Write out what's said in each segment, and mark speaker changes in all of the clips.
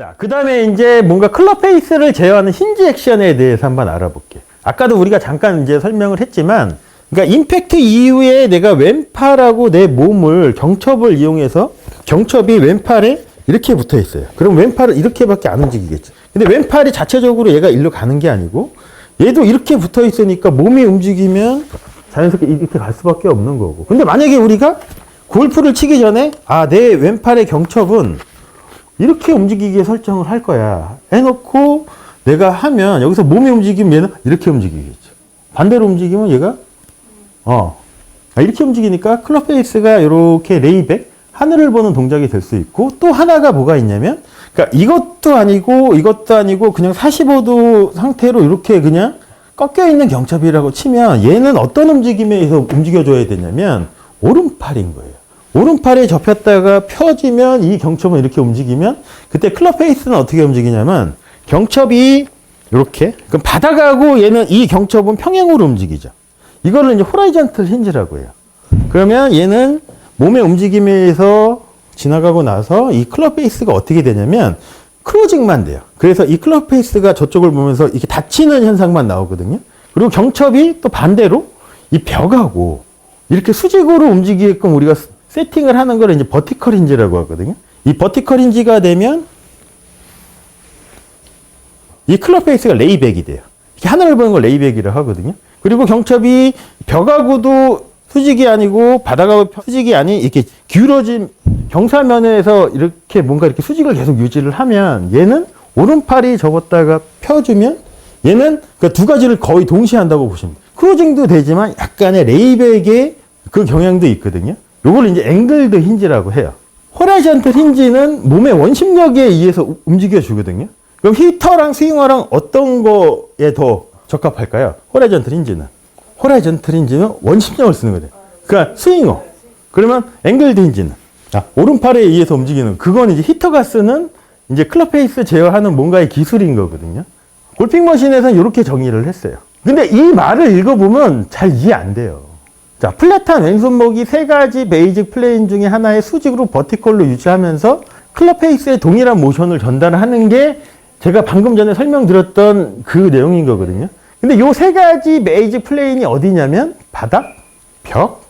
Speaker 1: 자, 그 다음에 이제 뭔가 클럽 페이스를 제어하는 힌지 액션에 대해서 한번 알아볼게. 아까도 우리가 잠깐 이제 설명을 했지만, 그러니까 임팩트 이후에 내가 왼팔하고 내 몸을 경첩을 이용해서 경첩이 왼팔에 이렇게 붙어 있어요. 그럼 왼팔은 이렇게밖에 안 움직이겠지. 근데 왼팔이 자체적으로 얘가 일로 가는 게 아니고, 얘도 이렇게 붙어 있으니까 몸이 움직이면 자연스럽게 이렇게 갈 수밖에 없는 거고. 근데 만약에 우리가 골프를 치기 전에, 아, 내 왼팔의 경첩은 이렇게 움직이게 설정을 할 거야. 해놓고 내가 하면 여기서 몸이 움직이면 얘는 이렇게 움직이겠죠. 반대로 움직이면 얘가 어 아, 이렇게 움직이니까 클럽 페이스가 이렇게 레이백 하늘을 보는 동작이 될 수 있고 또 하나가 뭐가 있냐면 그러니까 이것도 아니고 이것도 아니고 그냥 45도 상태로 이렇게 그냥 꺾여 있는 경첩이라고 치면 얘는 어떤 움직임에 의해서 움직여줘야 되냐면 오른팔인 거예요. 오른팔에 접혔다가 펴지면 이 경첩은 이렇게 움직이면 그때 클럽 페이스는 어떻게 움직이냐면 경첩이 이렇게 그럼 바닥하고 얘는 이 경첩은 평행으로 움직이죠. 이거를 이제 호라이전틀 힌지라고 해요. 그러면 얘는 몸의 움직임에 의해서 지나가고 나서 이 클럽 페이스가 어떻게 되냐면 크로징만 돼요. 그래서 이 클럽 페이스가 저쪽을 보면서 이렇게 닫히는 현상만 나오거든요. 그리고 경첩이 또 반대로 이 벽하고 이렇게 수직으로 움직이게끔 우리가 세팅을 하는 걸 이제 버티컬 힌지라고 하거든요. 이 버티컬 힌지가 되면 이 클럽 페이스가 레이백이 돼요. 이렇게 하늘을 보는 걸 레이백이라고 하거든요. 그리고 경첩이 벽하고도 수직이 아니고 바닥하고 수직이 아닌 이렇게 기울어진 경사면에서 이렇게 뭔가 이렇게 수직을 계속 유지를 하면 얘는 오른팔이 접었다가 펴주면 얘는 그 두 가지를 거의 동시에 한다고 보시면 돼요. 크로징도 되지만 약간의 레이백의 그 경향도 있거든요. 요걸 이제 앵글드 힌지라고 해요. 호라이전틀 힌지는 몸의 원심력에 의해서 움직여 주거든요. 그럼 히터랑 스윙어랑 어떤 거에 더 적합할까요? 호라이전틀 힌지는. 호라이전틀 힌지는 원심력을 쓰는 거예요. 그러니까 스윙어. 그러면 앵글드 힌지는. 아, 오른팔에 의해서 움직이는 그건 이제 히터가 쓰는 이제 클럽 페이스 제어하는 뭔가의 기술인 거거든요. 골핑 머신에서는 이렇게 정의를 했어요. 근데 이 말을 읽어보면 잘 이해 안 돼요. 자, 플랫한 왼손목이 세 가지 베이직 플레인 중에 하나의 수직으로 버티컬로 유지하면서 클럽 페이스의 동일한 모션을 전달하는 게 제가 방금 전에 설명드렸던 그 내용인 거거든요. 근데 요 세 가지 베이직 플레인이 어디냐면 바닥, 벽,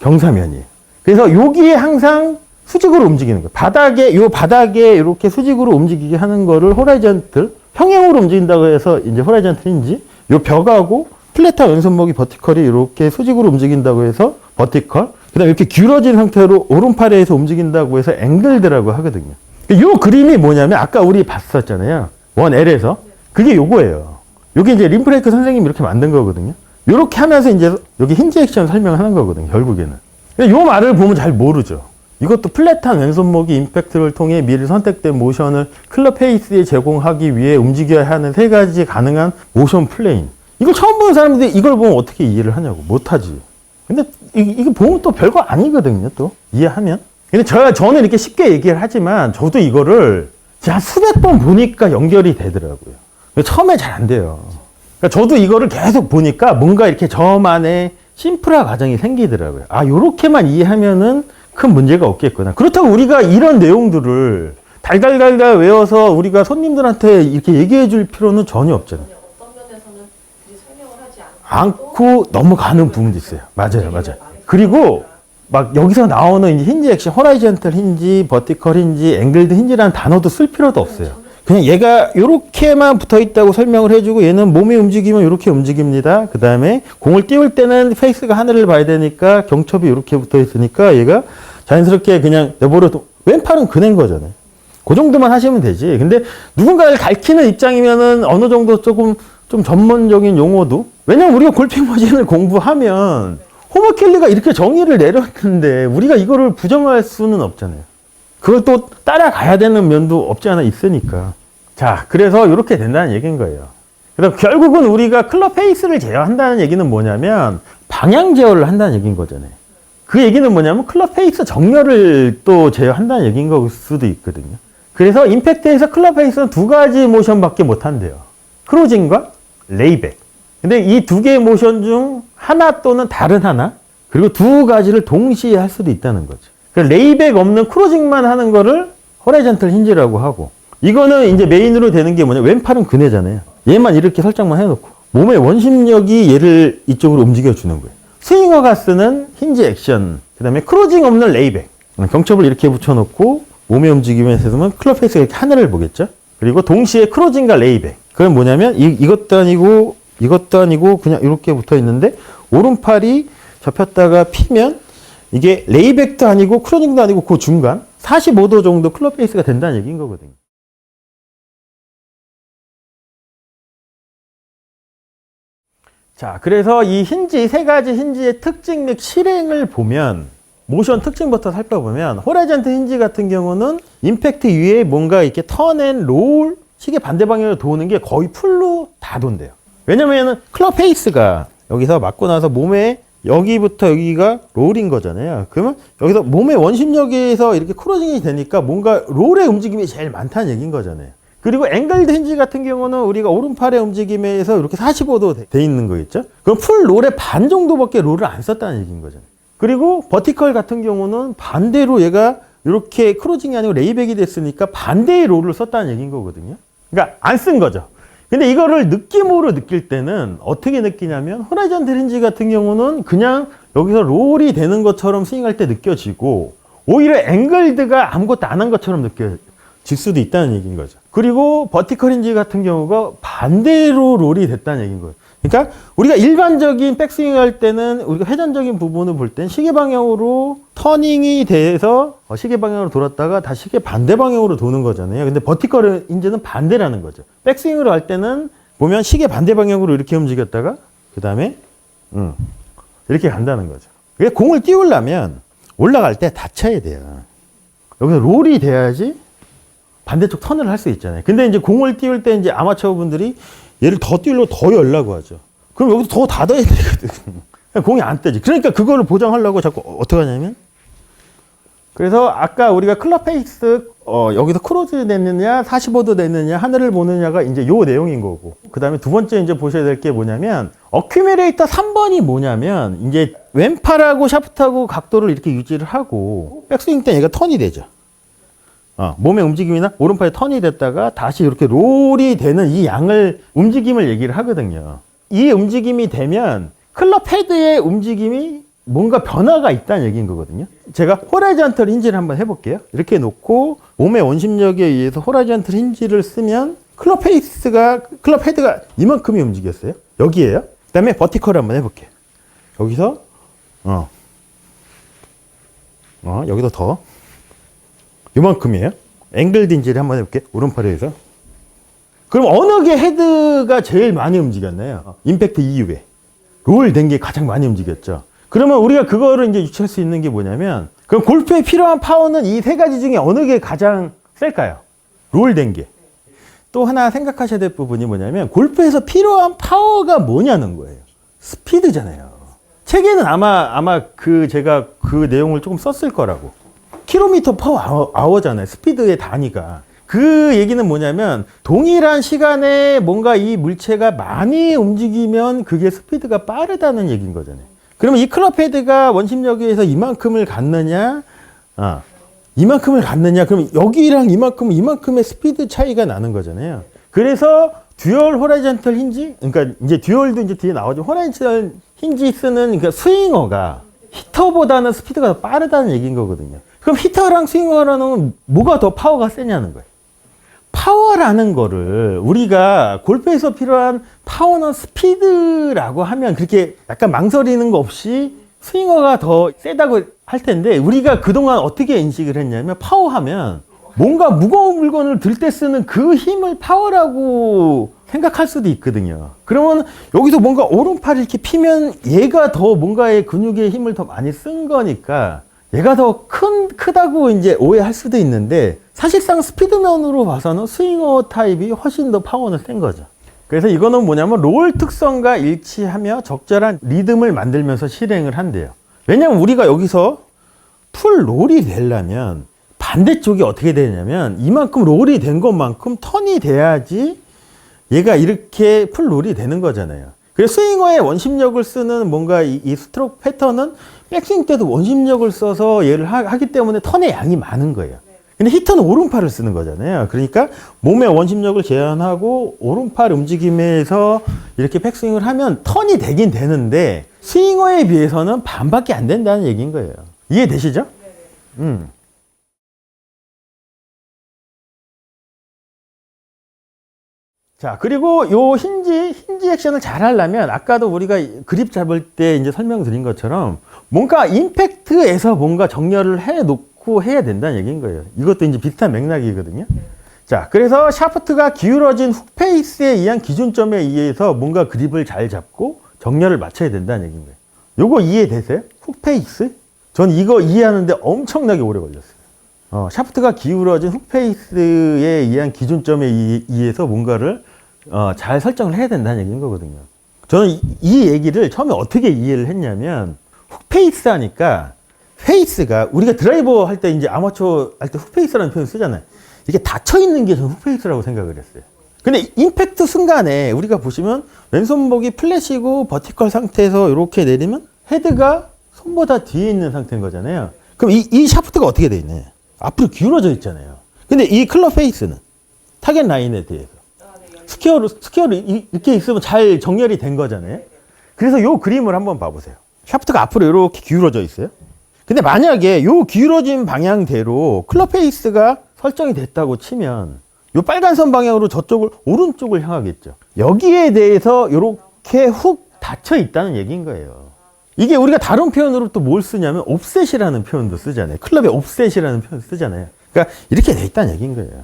Speaker 1: 경사면이에요. 그래서 여기에 항상 수직으로 움직이는 거예요. 바닥에, 요 바닥에 이렇게 수직으로 움직이게 하는 거를 호라이전틀, 평행으로 움직인다고 해서 이제 호라이전틀인지, 요 벽하고 플랫한 왼손목이 버티컬이 이렇게 수직으로 움직인다고 해서 버티컬, 그 다음에 이렇게 기울어진 상태로 오른팔에 서 움직인다고 해서 앵글드라고 하거든요. 요 그림이 뭐냐면 아까 우리 봤었잖아요. 원 L에서. 그게 요거예요. 요게 이제 림프레이크 선생님이 이렇게 만든 거거든요. 요렇게 하면서 이제 여기 힌지 액션 설명하는 거거든요. 결국에는. 요 말을 보면 잘 모르죠. 이것도 플랫한 왼손목이 임팩트를 통해 미리 선택된 모션을 클럽 페이스에 제공하기 위해 움직여야 하는 세 가지 가능한 모션 플레인. 이걸 처음 보는 사람들이 이걸 보면 어떻게 이해를 하냐고. 못하지. 근데 이, 이거 보면 또 별거 아니거든요. 또 이해하면. 근데 저, 저는 이렇게 쉽게 얘기를 하지만 저도 이거를 제가 수백 번 보니까 연결이 되더라고요. 처음에 잘 안 돼요. 그러니까 저도 이거를 계속 보니까 뭔가 이렇게 저만의 심플화 과정이 생기더라고요. 아, 요렇게만 이해하면은 큰 문제가 없겠구나. 그렇다고 우리가 이런 내용들을 달달달달 외워서 우리가 손님들한테 이렇게 얘기해 줄 필요는 전혀 없잖아요.
Speaker 2: 어떤 면에서는 굳이 설명을 하지 않고
Speaker 1: 넘어가는 부분도 있어요. 맞아요, 맞아요. 그리고 막 여기서 나오는 힌지 액션, 호라이전털 힌지, 버티컬 힌지, 앵글드 힌지라는 단어도 쓸 필요도 없어요. 그냥 얘가 이렇게만 붙어 있다고 설명을 해주고 얘는 몸이 움직이면 이렇게 움직입니다. 그 다음에 공을 띄울 때는 페이스가 하늘을 봐야 되니까 경첩이 이렇게 붙어 있으니까 얘가 자연스럽게 그냥 내버려 둬. 왼팔은 그낸 거잖아요. 그 정도만 하시면 되지. 근데 누군가를 가르치는 입장이면은 어느 정도 조금 좀 전문적인 용어도 왜냐면 우리가 골핑 머신을 공부하면 호머킬리가 이렇게 정의를 내렸는데 우리가 이거를 부정할 수는 없잖아요. 그걸 또 따라가야 되는 면도 없지 않아 있으니까. 자, 그래서 이렇게 된다는 얘기인 거예요. 그래서 결국은 우리가 클럽 페이스를 제어한다는 얘기는 뭐냐면 방향 제어를 한다는 얘기인 거잖아요. 그 얘기는 뭐냐면 클럽 페이스 정렬을 또 제어한다는 얘기인 걸 수도 있거든요. 그래서 임팩트에서 클럽 페이스는 두 가지 모션밖에 못 한대요. 크로징과 레이백. 근데 이 두 개의 모션 중 하나 또는 다른 하나, 그리고 두 가지를 동시에 할 수도 있다는 거죠. 그 레이백 없는 크로징만 하는 거를 호라이전틀 힌지라고 하고, 이거는 이제 메인으로 되는 게 뭐냐. 왼팔은 그네잖아요. 얘만 이렇게 설정만 해놓고. 몸의 원심력이 얘를 이쪽으로 움직여주는 거예요. 스윙어가 쓰는 힌지 액션. 그 다음에 크로징 없는 레이백. 경첩을 이렇게 붙여놓고 몸의 움직임에 있어서는 클럽 페이스가 이렇게 하늘을 보겠죠. 그리고 동시에 크로징과 레이백. 그건 뭐냐면 이, 이것도 아니고 이것도 아니고 그냥 이렇게 붙어 있는데 오른팔이 접혔다가 피면 이게 레이백도 아니고 크로징도 아니고 그 중간 45도 정도 클럽 페이스가 된다는 얘기인 거거든요. 자, 그래서 이 힌지, 세 가지 힌지의 특징 및 실행을 보면, 모션 특징부터 살펴보면, 호라이전트 힌지 같은 경우는 임팩트 위에 뭔가 이렇게 턴 앤 롤, 시계 반대 방향으로 도는 게 거의 풀로 다 돈대요. 왜냐면은 클럽 페이스가 여기서 맞고 나서 몸에 여기부터 여기가 롤인 거잖아요. 그러면 여기서 몸의 원심력에서 이렇게 크로징이 되니까 뭔가 롤의 움직임이 제일 많다는 얘기인 거잖아요. 그리고 앵글드 힌지 같은 경우는 우리가 오른팔의 움직임에서 이렇게 45도 돼- 돼 있는 거겠죠? 그럼 풀 롤의 반 정도밖에 롤을 안 썼다는 얘기인 거잖아요. 그리고 버티컬 같은 경우는 반대로 얘가 이렇게 크로징이 아니고 레이백이 됐으니까 반대의 롤을 썼다는 얘기인 거거든요. 그러니까 안 쓴 거죠. 근데 이거를 느낌으로 느낄 때는 어떻게 느끼냐면 호라이전 드린지 같은 경우는 그냥 여기서 롤이 되는 것처럼 스윙할 때 느껴지고 오히려 앵글드가 아무것도 안 한 것처럼 느껴질 수도 있다는 얘기인 거죠. 그리고 버티컬 힌지 같은 경우가 반대로 롤이 됐다는 얘기인 거예요. 그러니까 우리가 일반적인 백스윙 할 때는 우리가 회전적인 부분을 볼 땐 시계 방향으로 터닝이 돼서 어, 시계 방향으로 돌았다가 다시 시계 반대 방향으로 도는 거잖아요. 근데 버티컬 힌지는 반대라는 거죠. 백스윙으로 할 때는 보면 시계 반대 방향으로 이렇게 움직였다가 그 다음에 음, 이렇게 간다는 거죠. 그게 공을 띄우려면 올라갈 때 닫혀야 돼요. 여기서 롤이 돼야지 반대쪽 턴을 할 수 있잖아요. 근데 이제 공을 띄울 때 이제 아마추어 분들이 얘를 더 띄우려고 더 열라고 하죠. 그럼 여기서 더 닫아야 되거든. 공이 안 뜨지. 그러니까 그거를 보장하려고 자꾸 어떻게 하냐면 그래서 아까 우리가 클럽 페이스 어, 여기서 크로즈 됐느냐 45도 됐느냐 하늘을 보느냐가 이제 요 내용인 거고 그 다음에 두 번째 이제 보셔야 될 게 뭐냐면 어큐뮬레이터 3번이 뭐냐면 이제 왼팔하고 샤프트하고 각도를 이렇게 유지를 하고 백스윙 때 얘가 턴이 되죠 어, 몸의 움직임이나 오른팔에 턴이 됐다가 다시 이렇게 롤이 되는 이 양을 움직임을 얘기를 하거든요. 이 움직임이 되면 클럽 헤드의 움직임이 뭔가 변화가 있다는 얘기인 거거든요. 제가 호라이전털 힌지를 한번 해볼게요. 이렇게 놓고 몸의 원심력에 의해서 호라이전털 힌지를 쓰면 클럽 페이스가 클럽 헤드가 이만큼이 움직였어요. 여기에요. 그다음에 버티컬 한번 해볼게요. 여기서 어, 어 여기도 더 요만큼이에요. 앵글 딘지를 한번 해볼게. 오른팔에 해서. 그럼 어느 게 헤드가 제일 많이 움직였나요? 임팩트 이후에. 롤 된 게 가장 많이 움직였죠. 그러면 우리가 그거를 이제 유추할 수 있는 게 뭐냐면, 그럼 골프에 필요한 파워는 이 세 가지 중에 어느 게 가장 셀까요? 롤 된 게. 또 하나 생각하셔야 될 부분이 뭐냐면, 골프에서 필요한 파워가 뭐냐는 거예요. 스피드잖아요. 책에는 아마, 아마 그 제가 그 내용을 조금 썼을 거라고. 킬로미터 퍼 아워, 아워잖아요. 스피드의 단위가. 그 얘기는 뭐냐면 동일한 시간에 뭔가 이 물체가 많이 움직이면 그게 스피드가 빠르다는 얘기인 거잖아요. 그러면 이 클럽 헤드가 원심력에 의해서 이만큼을 갖느냐, 아, 이만큼을 갖느냐, 그럼 여기랑 이만큼, 이만큼의 스피드 차이가 나는 거잖아요. 그래서 듀얼 호라이전털 힌지, 그러니까 이제 듀얼도 이제 뒤에 나오죠. 호라이전털 힌지 쓰는 그러니까 스윙어가 히터보다는 스피드가 더 빠르다는 얘기인 거거든요. 그럼 히터랑 스윙어라는 뭐가 더 파워가 세냐는 거예요. 파워라는 거를 우리가 골프에서 필요한 파워는 스피드라고 하면 그렇게 약간 망설이는 거 없이 스윙어가 더 세다고 할 텐데 우리가 그동안 어떻게 인식을 했냐면 파워하면 뭔가 무거운 물건을 들 때 쓰는 그 힘을 파워라고 생각할 수도 있거든요. 그러면 여기서 뭔가 오른팔을 이렇게 피면 얘가 더 뭔가의 근육의 힘을 더 많이 쓴 거니까 얘가 더 큰, 크다고 이제 오해할 수도 있는데 사실상 스피드면으로 봐서는 스윙어 타입이 훨씬 더 파워는 센 거죠. 그래서 이거는 뭐냐면 롤 특성과 일치하며 적절한 리듬을 만들면서 실행을 한대요. 왜냐면 우리가 여기서 풀 롤이 되려면 반대쪽이 어떻게 되냐면 이만큼 롤이 된 것만큼 턴이 돼야지 얘가 이렇게 풀 롤이 되는 거잖아요. 그래서 스윙어의 원심력을 쓰는 뭔가 이, 이 스트로크 패턴은 백스윙 때도 원심력을 써서 얘를 하, 기 때문에 턴의 양이 많은 거예요. 근데 히터는 오른팔을 쓰는 거잖아요. 그러니까 몸의 원심력을 제한하고 오른팔 움직임에서 이렇게 백스윙을 하면 턴이 되긴 되는데 스윙어에 비해서는 반밖에 안 된다는 얘기인 거예요. 이해되시죠? 음. 자, 그리고 요 힌지, 힌지 액션을 잘 하려면 아까도 우리가 그립 잡을 때 이제 설명드린 것처럼 뭔가 임팩트에서 뭔가 정렬을 해 놓고 해야 된다는 얘기인 거예요. 이것도 이제 비슷한 맥락이거든요. 자, 그래서 샤프트가 기울어진 훅 페이스에 의한 기준점에 의해서 뭔가 그립을 잘 잡고 정렬을 맞춰야 된다는 얘기인 거예요. 요거 이해되세요? 훅 페이스? 전 이거 이해하는데 엄청나게 오래 걸렸어요. 어, 샤프트가 기울어진 훅 페이스에 의한 기준점에 의- 의해서 뭔가를 어, 잘 설정을 해야 된다는 얘기인 거거든요. 저는 이, 이 얘기를 처음에 어떻게 이해를 했냐면 훅 페이스 하니까 페이스가 우리가 드라이버 할 때 이제 아마추어 할 때 훅 페이스라는 표현 쓰잖아요. 이게 닫혀 있는 게 저는 훅 페이스라고 생각을 했어요. 근데 임팩트 순간에 우리가 보시면 왼손목이 플랫이고 버티컬 상태에서 이렇게 내리면 헤드가 손보다 뒤에 있는 상태인 거잖아요. 그럼 이, 이 샤프트가 어떻게 돼 있네? 앞으로 기울어져 있잖아요. 근데 이 클럽 페이스는 타겟 라인에 대해서. 스퀘어로 스퀘어로 이- 이렇게 있으면 잘 정렬이 된 거잖아요. 그래서 요 그림을 한번 봐보세요. 샤프트가 앞으로 이렇게 기울어져 있어요. 근데 만약에 요 기울어진 방향대로 클럽 페이스가 설정이 됐다고 치면 요 빨간 선 방향으로 저쪽을 오른쪽을 향하겠죠. 여기에 대해서 이렇게 훅 닫혀 있다는 얘기인 거예요. 이게 우리가 다른 표현으로 또 뭘 쓰냐면 옵셋이라는 표현도 쓰잖아요. 클럽의 옵셋이라는 표현 쓰잖아요. 그러니까 이렇게 돼 있다는 얘기인 거예요.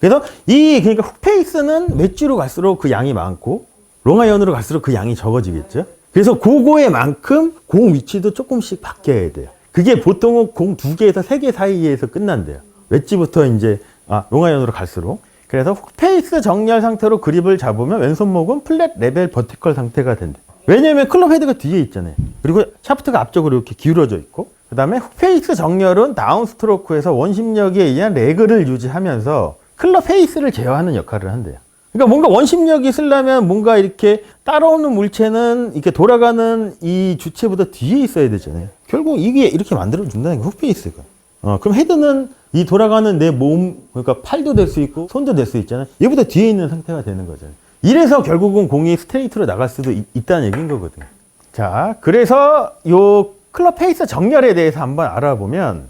Speaker 1: 그래서 이 그러니까 훅 페이스는 맷지로 갈수록 그 양이 많고 롱아이언으로 갈수록 그 양이 적어지겠죠. 그래서 그거에 만큼 공 위치도 조금씩 바뀌어야 돼요. 그게 보통은 공 두 개에서 세 개 사이에서 끝난대요. 웨지부터 이제 아 롱아이언으로 갈수록. 그래서 훅 페이스 정렬 상태로 그립을 잡으면 왼손목은 플랫 레벨 버티컬 상태가 된대. 왜냐면 클럽 헤드가 뒤에 있잖아요. 그리고 샤프트가 앞쪽으로 이렇게 기울어져 있고, 그 다음에 훅 페이스 정렬은 다운 스트로크에서 원심력에 의한 레그를 유지하면서 클럽 페이스를 제어하는 역할을 한대요. 그러니까 뭔가 원심력이 쓰려면 뭔가 이렇게 따라오는 물체는 이렇게 돌아가는 이 주체보다 뒤에 있어야 되잖아요. 결국 이게 이렇게 만들어 준다는 게 훅페이스가. 어, 그럼 헤드는 이 돌아가는 내 몸, 그러니까 팔도 될 수 있고 손도 될 수 있잖아요. 얘보다 뒤에 있는 상태가 되는 거잖아요. 이래서 결국은 공이 스트레이트로 나갈 수도 있, 있다는 얘기인 거거든요. 자, 그래서 요 클럽 페이스 정렬에 대해서 한번 알아보면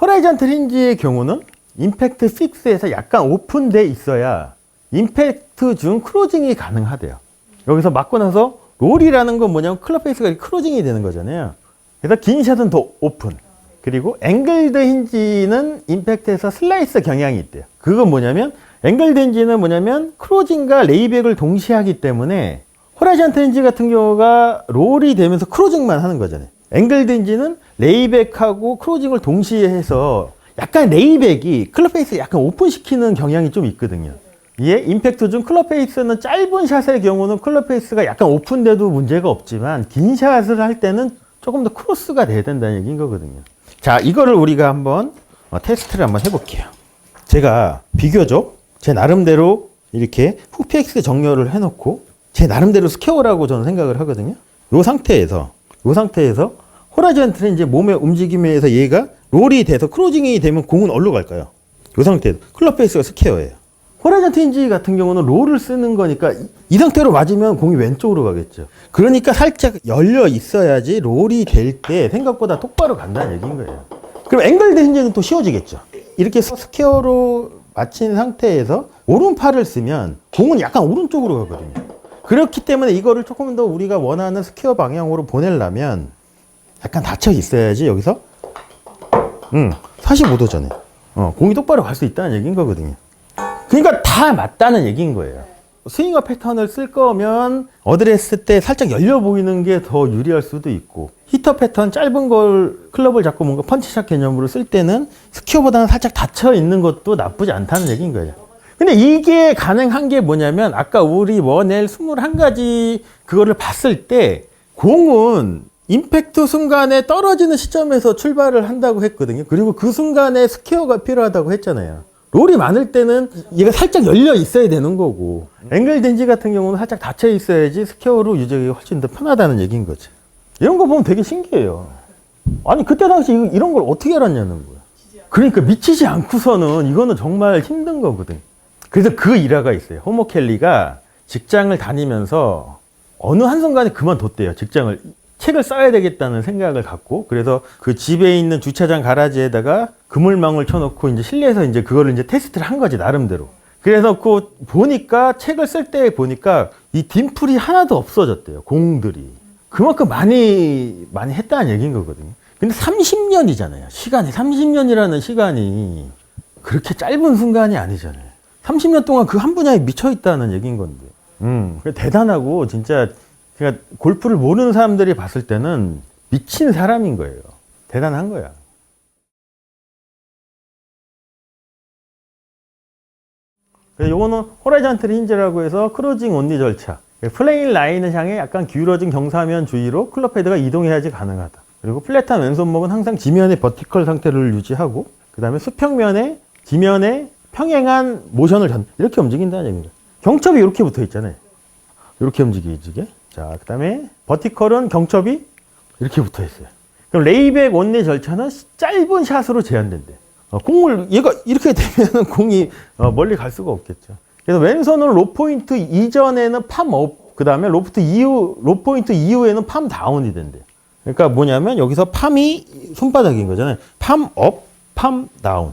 Speaker 1: 호라이전트 힌지의 경우는 임팩트 6에서 약간 오픈돼 있어야 임팩트 중 크로징이 가능하대요. 여기서 맞고 나서 롤이라는 건 뭐냐면 클럽 페이스가 크로징이 되는 거잖아요. 그래서 긴 샷은 더 오픈. 그리고 앵글드 힌지는 임팩트에서 슬라이스 경향이 있대요. 그건 뭐냐면 앵글드 힌지는 뭐냐면 크로징과 레이백을 동시에 하기 때문에 호라이전트 힌지 같은 경우가 롤이 되면서 크로징만 하는 거잖아요. 앵글드 힌지는 레이백하고 크로징을 동시에 해서 약간 레이백이 클럽 페이스 약간 오픈시키는 경향이 좀 있거든요. 예, 임팩트 중 클럽 페이스는 짧은 샷의 경우는 클럽 페이스가 약간 오픈돼도 문제가 없지만 긴 샷을 할 때는 조금 더 크로스가 돼야 된다는 얘기인 거거든요. 자, 이거를 우리가 한번 어, 테스트를 한번 해볼게요. 제가 비교적 제 나름대로 이렇게 훅PX 정렬을 해놓고 제 나름대로 스퀘어라고 저는 생각을 하거든요. 이 상태에서 이 상태에서 호라이전트는 이제 몸의 움직임에 의해서 얘가 롤이 돼서 크로징이 되면 공은 어디로 갈까요? 이 상태에서 클럽 페이스가 스퀘어예요. 호라이전트 힌지 같은 경우는 롤을 쓰는 거니까 이, 이 상태로 맞으면 공이 왼쪽으로 가겠죠. 그러니까 살짝 열려 있어야지 롤이 될 때 생각보다 똑바로 간다는 얘기인 거예요. 그럼 앵글드 힌지는 또 쉬워지겠죠. 이렇게 스퀘어로 맞힌 상태에서 오른팔을 쓰면 공은 약간 오른쪽으로 가거든요. 그렇기 때문에 이거를 조금 더 우리가 원하는 스퀘어 방향으로 보내려면 약간 닫혀 있어야지 여기서 응 45도잖아요. 어, 공이 똑바로 갈 수 있다는 얘기인 거거든요. 그러니까 다 맞다는 얘기인 거예요. 스윙어 패턴을 쓸 거면 어드레스 때 살짝 열려 보이는 게 더 유리할 수도 있고 히터 패턴 짧은 걸 클럽을 잡고 뭔가 펀치샷 개념으로 쓸 때는 스퀘어보다는 살짝 닫혀 있는 것도 나쁘지 않다는 얘기인 거예요. 근데 이게 가능한 게 뭐냐면 아까 우리 원엘 21가지 그거를 봤을 때 공은 임팩트 순간에 떨어지는 시점에서 출발을 한다고 했거든요. 그리고 그 순간에 스퀘어가 필요하다고 했잖아요. 롤이 많을 때는 얘가 살짝 열려 있어야 되는 거고 앵글 덴지 같은 경우는 살짝 닫혀 있어야지 스퀘어로 유지하기가 훨씬 더 편하다는 얘기인 거지. 이런 거 보면 되게 신기해요. 아니 그때 당시 이- 이런 걸 어떻게 알았냐는 거야. 그러니까 미치지 않고서는 이거는 정말 힘든 거거든. 그래서 그 일화가 있어요. 호모 켈리가 직장을 다니면서 어느 한순간에 그만뒀대요. 직장을 책을 써야 되겠다는 생각을 갖고 그래서 그 집에 있는 주차장 가라지에다가 그물망을 쳐놓고 이제 실내에서 이제 그거를 이제 테스트를 한 거지 나름대로. 그래서 그 보니까 책을 쓸 때 보니까 이 딤플이 하나도 없어졌대요. 공들이. 그만큼 많이 많이 했다는 얘기인 거거든요. 근데 30년이잖아요. 시간이 30년이라는 시간이 그렇게 짧은 순간이 아니잖아요. 30년 동안 그 한 분야에 미쳐 있다는 얘기인 건데. 음, 대단하고 진짜 그러니까 골프를 모르는 사람들이 봤을 때는 미친 사람인 거예요. 대단한 거야. 요거는 호라이전틀 힌지라고 해서 크루징 온리 절차. 플레인 라인을 향해 약간 기울어진 경사면 주위로 클럽 헤드가 이동해야지 가능하다. 그리고 플랫한 왼손목은 항상 지면의 버티컬 상태를 유지하고 그 다음에 수평면에 지면에 평행한 모션을 전 이렇게 움직인다는 얘기입니다. 경첩이 이렇게 붙어 있잖아요. 이렇게 움직이지 이게. 자, 그 다음에 버티컬은 경첩이 이렇게 붙어 있어요. 그럼 레이백 원리 절차는 짧은 샷으로 제한된대. 어, 공을 얘가 이렇게 되면 공이 어, 멀리 갈 수가 없겠죠. 그래서 왼손으로 로 포인트 이전에는 팜 업, 그 다음에 로프트 이후 로 포인트 이후에는 팜 다운이 된대. 그러니까 뭐냐면 여기서 팜이 손바닥인 거잖아요. 팜 업, 팜 다운.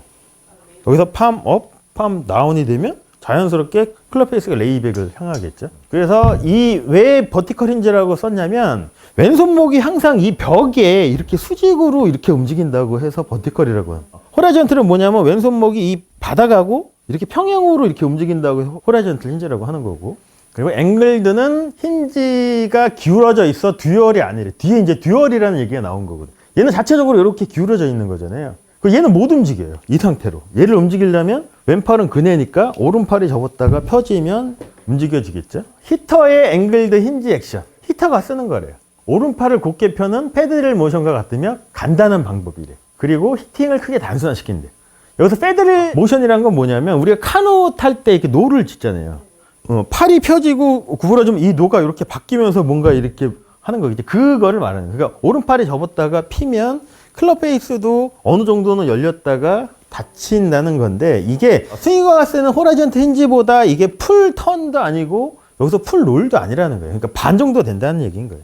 Speaker 1: 여기서 팜 업, 팜 다운이 되면 자연스럽게 클럽 페이스가 레이백을 향하겠죠. 그래서 이 왜 버티컬 힌지라고 썼냐면 왼손목이 항상 이 벽에 이렇게 수직으로 이렇게 움직인다고 해서 버티컬이라고 해요. 호라이전틀은 뭐냐면 왼손목이 이 바닥하고 이렇게 평행으로 이렇게 움직인다고 해서 호라이전틀 힌지라고 하는 거고 그리고 앵글드는 힌지가 기울어져 있어 듀얼이 아니래. 뒤에 이제 듀얼이라는 얘기가 나온 거거든. 얘는 자체적으로 이렇게 기울어져 있는 거잖아요. 그 얘는 못 움직여요. 이 상태로. 얘를 움직이려면 왼팔은 그네니까 오른팔이 접었다가 펴지면 움직여지겠죠. 히터의 앵글드 힌지 액션. 히터가 쓰는 거래요. 오른팔을 곧게 펴는 패드릴 모션과 같으며 간단한 방법이래. 그리고 히팅을 크게 단순화시킨대. 여기서 패드릴 모션이란 건 뭐냐면 우리가 카누 탈 때 이렇게 노를 짓잖아요. 어, 팔이 펴지고 구부러지면 이 노가 이렇게 바뀌면서 뭔가 이렇게 하는 거겠지. 그거를 말하는 거예요. 그러니까 오른팔이 접었다가 피면 클럽 페이스도 어느 정도는 열렸다가 닫힌다는 건데 이게 스윙어가 쓰는 호라이전트 힌지보다 이게 풀 턴도 아니고 여기서 풀 롤도 아니라는 거예요. 그러니까 반 정도 된다는 얘기인 거예요.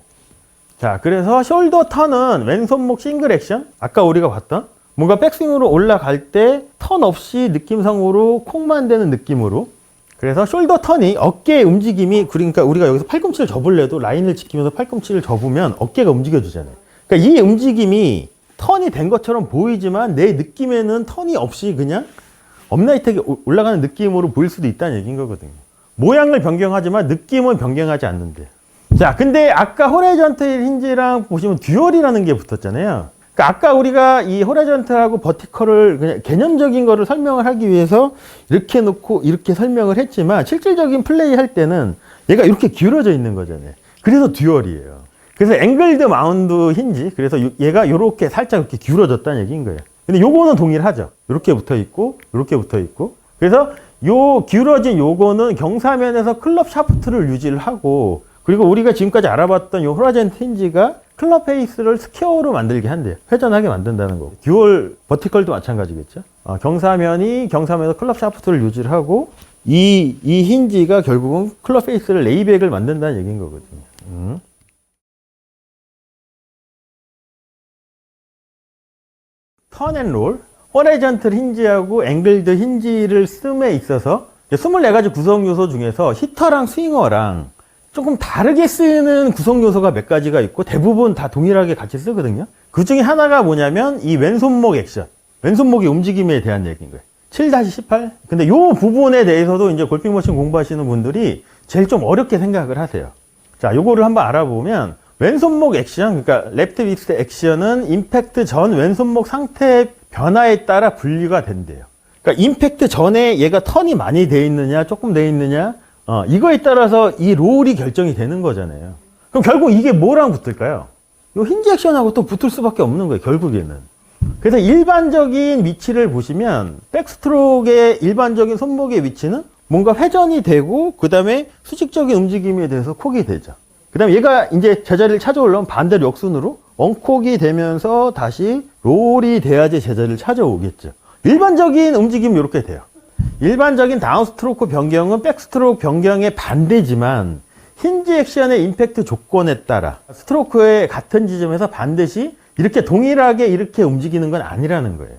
Speaker 1: 자, 그래서 숄더 턴은 왼손목 싱글 액션. 아까 우리가 봤던 뭔가 백스윙으로 올라갈 때 턴 없이 느낌상으로 콩만 되는 느낌으로. 그래서 숄더 턴이 어깨의 움직임이 그러니까 우리가 여기서 팔꿈치를 접을래도 라인을 지키면서 팔꿈치를 접으면 어깨가 움직여주잖아요. 그러니까 이 움직임이 턴이 된 것처럼 보이지만 내 느낌에는 턴이 없이 그냥 업라이트하게 오- 올라가는 느낌으로 보일 수도 있다는 얘기인 거거든요. 모양을 변경하지만 느낌은 변경하지 않는데. 자, 근데 아까 호라이전트 힌지랑 보시면 듀얼이라는 게 붙었잖아요. 그러니까 아까 우리가 이 호라이전트하고 버티컬을 그냥 개념적인 거를 설명을 하기 위해서 이렇게 놓고 이렇게 설명을 했지만 실질적인 플레이 할 때는 얘가 이렇게 기울어져 있는 거잖아요. 그래서 듀얼이에요. 그래서 앵글드 마운드 힌지 그래서 요- 얘가 이렇게 살짝 이렇게 기울어졌다는 얘기인 거예요. 근데 요거는 동일하죠. 이렇게 붙어 있고 이렇게 붙어 있고 그래서 요 기울어진 요거는 경사면에서 클럽 샤프트를 유지를 하고 그리고 우리가 지금까지 알아봤던 요 호라이전트 힌지가 클럽 페이스를 스퀘어로 만들게 한대요. 회전하게 만든다는 거고. 듀얼 버티컬도 마찬가지겠죠. 어, 경사면이 경사면에서 클럽 샤프트를 유지를 하고 이, 이 힌지가 결국은 클럽 페이스를 레이백을 만든다는 얘기인 거거든요. 음. 턴앤롤, 호라이전틀 힌지하고 앵글드 힌지를 씀에 있어서 24가지 구성 요소 중에서 히터랑 스윙어랑 조금 다르게 쓰는 구성 요소가 몇 가지가 있고 대부분 다 동일하게 같이 쓰거든요. 그 중에 하나가 뭐냐면 이 왼손목 액션, 왼손목의 움직임에 대한 얘기인 거예요. 7-18. 근데 요 부분에 대해서도 이제 골핑 머신 공부하시는 분들이 제일 좀 어렵게 생각을 하세요. 자, 요거를 한번 알아보면 왼손목 액션, 그러니까 랩트 빅스 액션은 임팩트 전 왼손목 상태 변화에 따라 분류가 된대요. 그러니까 임팩트 전에 얘가 턴이 많이 돼 있느냐, 조금 돼 있느냐, 어, 이거에 따라서 이 롤이 결정이 되는 거잖아요. 그럼 결국 이게 뭐랑 붙을까요? 요 힌지 액션하고 또 붙을 수밖에 없는 거예요, 결국에는. 그래서 일반적인 위치를 보시면 백스트로크의 일반적인 손목의 위치는 뭔가 회전이 되고 그 다음에 수직적인 움직임에 대해서 콕이 되죠. 그 다음에 얘가 이제 제자리를 찾아오려면 반대로 역순으로 엉콕이 되면서 다시 롤이 돼야지 제자리를 찾아오겠죠. 일반적인 움직임이 이렇게 돼요. 일반적인 다운스트로크 변경은 백스트로크 변경의 반대지만 힌지 액션의 임팩트 조건에 따라 스트로크의 같은 지점에서 반드시 이렇게 동일하게 이렇게 움직이는 건 아니라는 거예요.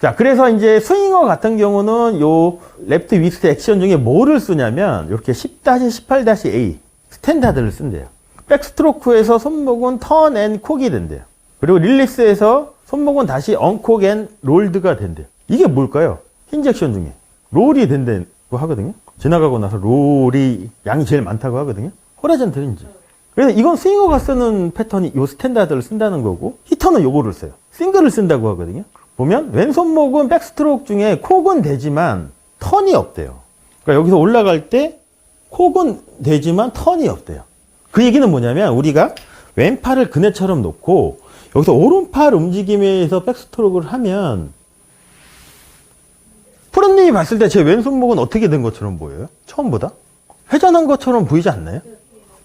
Speaker 1: 자, 그래서 이제 스윙어 같은 경우는 요 랩트 위스트 액션 중에 뭐를 쓰냐면 이렇게 10-18-A 스탠다드를 쓴대요. 백스트로크에서 손목은 턴 앤 콕이 된대요. 그리고 릴리스에서 손목은 다시 언콕 앤 롤드가 된대요. 이게 뭘까요? 액션 중에 롤이 된다고 하거든요. 지나가고 나서 롤이 양이 제일 많다고 하거든요. 호라이즌 힌지. 그래서 이건 스윙어가 쓰는 패턴이 요 스탠다드를 쓴다는 거고 히터는 요거를 써요. 싱글을 쓴다고 하거든요. 보면 왼손목은 백스트로크 중에 콕은 되지만 턴이 없대요. 그러니까 여기서 올라갈 때 콕은 되지만 턴이 없대요. 그 얘기는 뭐냐면 우리가 왼팔을 그네처럼 놓고 여기서 오른팔 움직임에서 백스트로크를 하면 프로님이 봤을 때 제 왼손목은 어떻게 된 것처럼 보여요? 처음보다? 회전한 것처럼 보이지 않나요?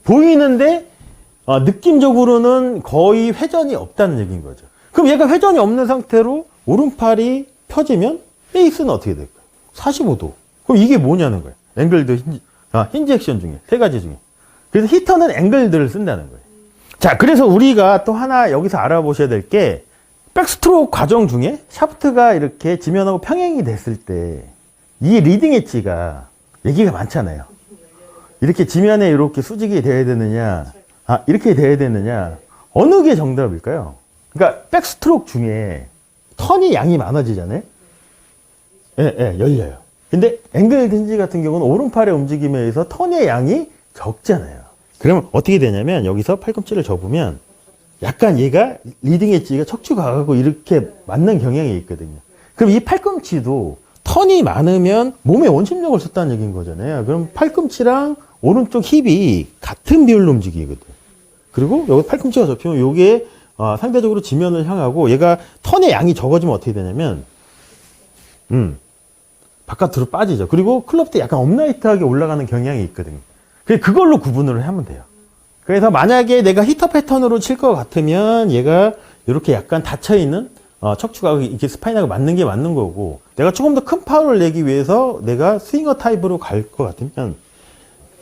Speaker 1: 보이는데 어, 느낌적으로는 거의 회전이 없다는 얘기인 거죠. 그럼 얘가 회전이 없는 상태로 오른팔이 펴지면 베이스는 어떻게 될까요? 45도. 그럼 이게 뭐냐는 거예요. 앵글드 힌지, 아, 힌지 액션 중에 세 가지 중에. 그래서 히터는 앵글들을 쓴다는 거예요. 자, 그래서 우리가 또 하나 여기서 알아보셔야 될 게 백스트로크 과정 중에 샤프트가 이렇게 지면하고 평행이 됐을 때 이 리딩 엣지가 얘기가 많잖아요. 이렇게 지면에 이렇게 수직이 돼야 되느냐, 아, 이렇게 돼야 되느냐, 어느 게 정답일까요? 그러니까 백스트로크 중에 턴이 양이 많아지잖아요. 예, 예, 열려요. 근데 앵글 힌지 같은 경우는 오른팔의 움직임에 의해서 턴의 양이 적잖아요. 그러면 어떻게 되냐면 여기서 팔꿈치를 접으면 약간 얘가 리딩 엣지가 척추가 가고 이렇게 맞는 경향이 있거든요. 그럼 이 팔꿈치도 턴이 많으면 몸에 원심력을 썼다는 얘기인 거잖아요. 그럼 팔꿈치랑 오른쪽 힙이 같은 비율로 움직이거든. 그리고 여기 팔꿈치가 접히면 요게 어, 상대적으로 지면을 향하고 얘가 턴의 양이 적어지면 어떻게 되냐면 음, 바깥으로 빠지죠. 그리고 클럽 때 약간 업라이트하게 올라가는 경향이 있거든요. 그 그걸로 구분을 하면 돼요. 그래서 만약에 내가 히터 패턴으로 칠 것 같으면 얘가 이렇게 약간 닫혀 있는 어, 척추가 이렇게 스파인하고 맞는 게 맞는 거고 내가 조금 더 큰 파워를 내기 위해서 내가 스윙어 타입으로 갈 것 같으면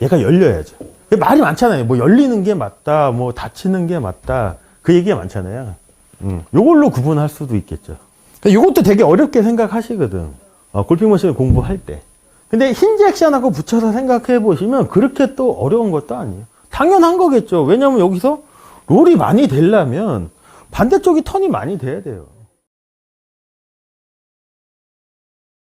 Speaker 1: 얘가 열려야죠. 말이 많잖아요. 뭐 열리는 게 맞다, 뭐 닫히는 게 맞다. 그 얘기가 많잖아요. 음, 요걸로 구분할 수도 있겠죠. 이것도 되게 어렵게 생각하시거든. 어, 골핑머신을 공부할 때. 근데 힌지 액션하고 붙여서 생각해 보시면 그렇게 또 어려운 것도 아니에요. 당연한 거겠죠. 왜냐면 여기서 롤이 많이 되려면 반대쪽이 턴이 많이 돼야 돼요.